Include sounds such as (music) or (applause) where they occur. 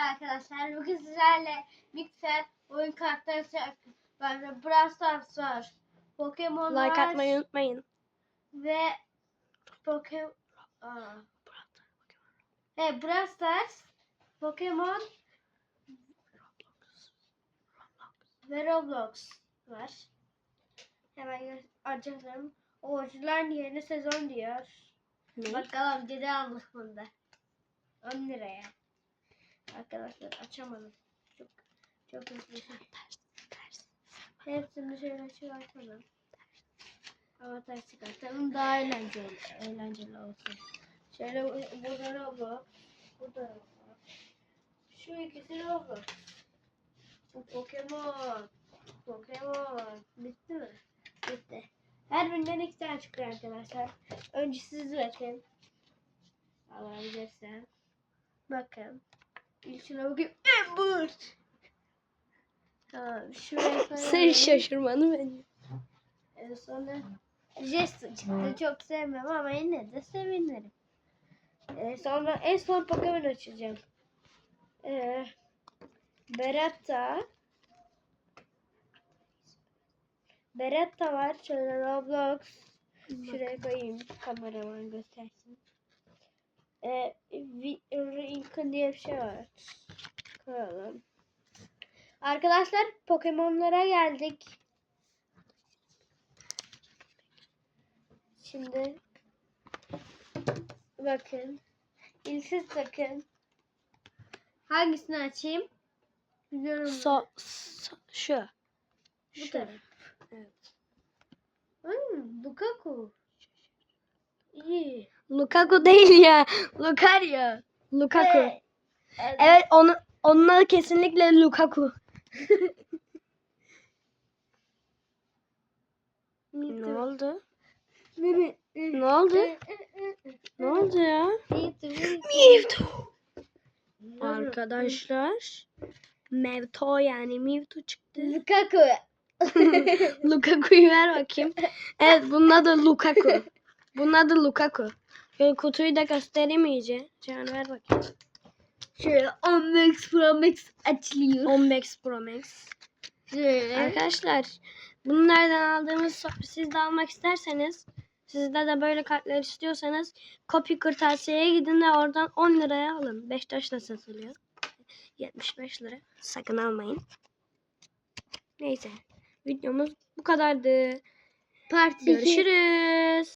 arkadaşlar. Bugün sizlerle mikser oyun kartları var. Brawl Stars var. Pokemon Like var. atmayı unutmayın. Ve Pokemon... Evet Brawl Stars, Pokemon ve Roblox var. Hemen açalım. Oyuncuların yeni sezon diyor. Ne? Bakalım geri almış bunda. 10 liraya. Arkadaşlar açamadım. Çok çok hızlı. Hepsini şöyle çıkartalım. Avatar çıkartalım daha eğlenceli, eğlenceli olsun. Şöyle bu- Roblox, burada Roblox. Şu ikisi Roblox. Bu Pokemon. Pokemon. Bitti mi? Bitti. Her birinden iki tane çıkıyor arkadaşlar. Önce siz bakın. Alabilirsem. Bakın. İlk şuna bakayım. Ember. Tamam. Şuraya Sen koyalım. şaşırmanı ben. En sonra Jester çıktı. Çok sevmem ama yine de sevinirim. Ee, sonra en son Pokemon açacağım. Ee, Beretta. Beretta var. Şöyle Roblox. Şuraya koyayım. Kameraman göstersin. Ee, Vi- Rinkon diye bir şey var. Koyalım. Arkadaşlar Pokemon'lara geldik. Şimdi bakın. İlsiz bakın. Hangisini açayım? Biliyorum. So, so- şu. Bu Şu. taraf. Evet. Hmm, Lukaku. İyi. Lukaku değil ya. Lucario. Lukaku. Evet. Evet onu onun adı kesinlikle Lukaku. (laughs) ne oldu? Ne Ne oldu? Ne oldu ya? Mewtwo. Arkadaşlar. Mewtwo yani Mewtwo çıktı. Lukaku. (laughs) Lukaku'yu ver bakayım. Evet bunun adı Lukaku. Bunun adı Lukaku. Şöyle kutuyu da göstereyim iyice. Can ver bakayım. Şöyle 10 Max Pro Max açılıyor. 10 Max Pro Max. Şöyle. Arkadaşlar bunlardan aldığımız siz de almak isterseniz sizde de böyle kartlar istiyorsanız Kopi Kırtasiye'ye gidin de oradan 10 liraya alın. 5 taşla satılıyor. 75 lira. Sakın almayın. Neyse. Videomuz bu kadardı. Parti. Görüşürüz.